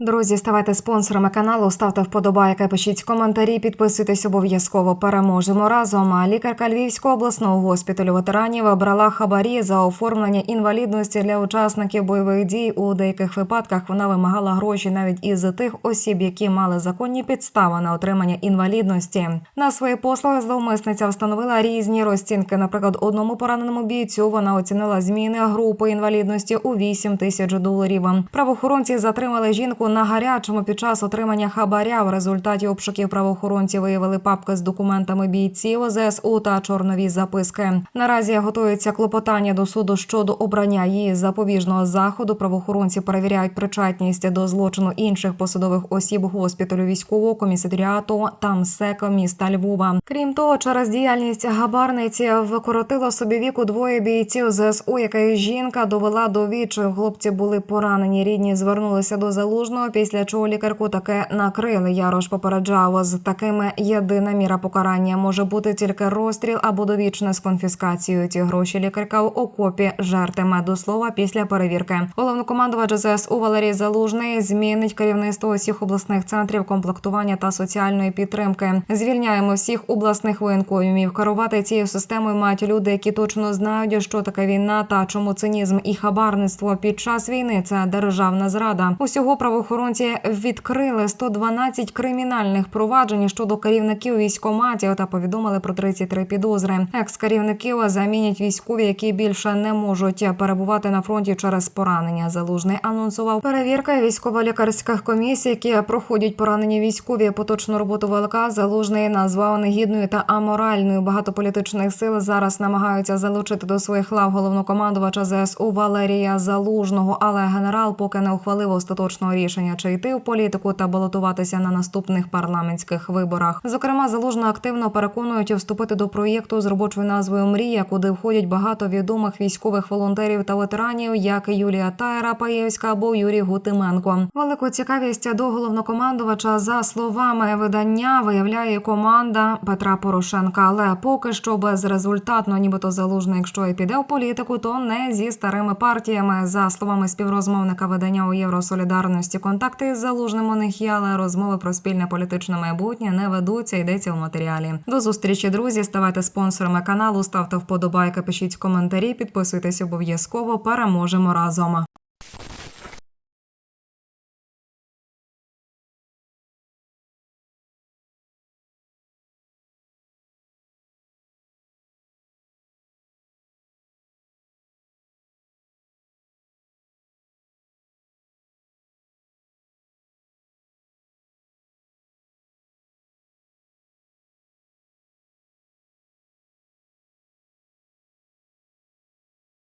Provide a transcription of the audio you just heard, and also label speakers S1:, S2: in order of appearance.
S1: Друзі, ставайте спонсорами каналу, ставте вподобайки, пишіть коментарі, підписуйтесь обов'язково. Переможемо разом. А лікарка Львівського обласного госпіталю ветеранів брала хабарі за оформлення інвалідності для учасників бойових дій. У деяких випадках вона вимагала гроші навіть із тих осіб, які мали законні підстави на отримання інвалідності. На свої послуги зловмисниця встановила різні розцінки. Наприклад, одному пораненому бійцю вона оцінила зміни групи інвалідності у 8 тисяч доларів. Правоохоронці затримали жінку на гарячому під час отримання хабаря. В результаті обшуків правоохоронці виявили папки з документами бійців ЗСУ та чорнові записки. Наразі готується клопотання до суду щодо обрання її запобіжного заходу. Правоохоронці перевіряють причетність до злочину інших посадових осіб госпіталю військового комісаріату та МСЕК міста Львова. Крім того, через діяльність габарниці викоротило собі віку двоє бійців ЗСУ, яка жінка довела до відчаю. Хлопці були поранені. Рідні звернулися до залужного, після чого лікарку таке накрили. Ярош попереджав з такими єдина міра покарання може бути тільки розстріл або довічне з конфіскацією. Ці гроші лікарка в окопі жертиме до слова після перевірки. Головнокомандувач ЗСУ Валерій Залужний змінить керівництво усіх обласних центрів комплектування та соціальної підтримки. Звільняємо всіх обласних воєнкомів. Керувати цією системою мають люди, які точно знають, що таке війна та чому цинізм і хабарництво під час війни це державна зрада. Усього правоохоронці відкрили 112 кримінальних проваджень щодо керівників військоматів та повідомили про 33 підозри. Екс-керівників замінять військові, які більше не можуть перебувати на фронті через поранення. Залужний анонсував перевірка військово-лікарських комісій, які проходять поранені військові. Поточну роботу ВЛК залужний назвав негідною та аморальною. Багато політичних сил зараз намагаються залучити до своїх лав головнокомандувача ЗСУ Валерія Залужного, але генерал поки не ухвалив остаточного рішення, чи йти в політику та балотуватися на наступних парламентських виборах. Зокрема, залужно активно переконують вступити до проєкту з робочою назвою Мрія, куди входять багато відомих військових волонтерів та ветеранів, як Юлія Тайра Паєвська або Юрій Гутименко. Велику цікавість до головнокомандувача за словами видання виявляє команда Петра Порошенка, але поки що безрезультатно, нібито залужно, якщо і піде в політику, то не зі старими партіями. За словами співрозмовника видання у Євросолідарності, контакти із залужним у них є, але розмови про спільне політичне майбутнє не ведуться. Йдеться у матеріалі. До зустрічі, друзі. Ставайте спонсорами каналу, ставте вподобайки, пишіть коментарі, підписуйтесь обов'язково. Переможемо разом.